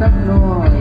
Lord.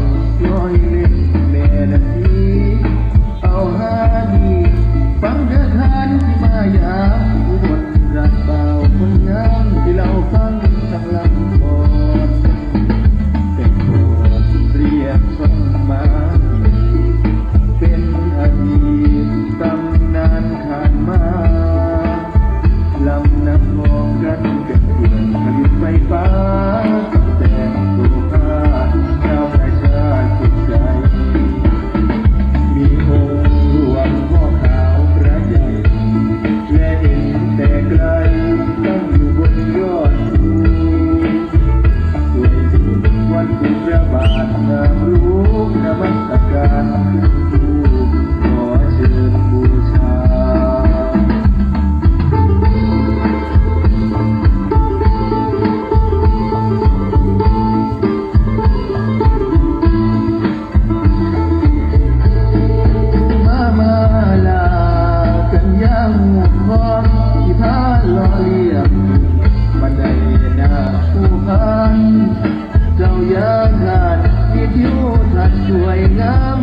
ักสวยงาม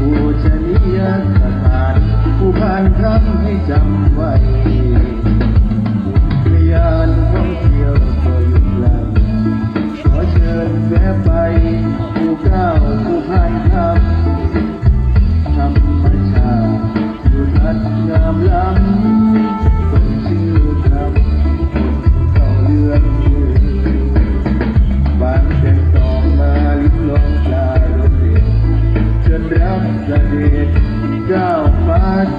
ผู้ชนียสถานผู้ผ่านคำให้จำ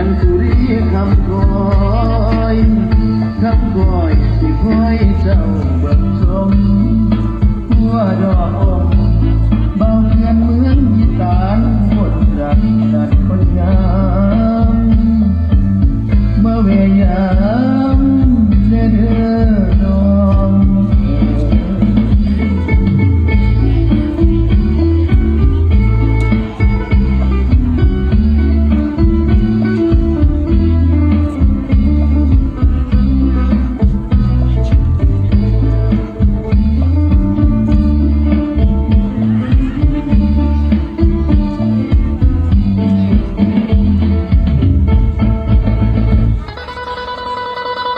ันสุรีคำคอยคำคอยที่คอยเจ้า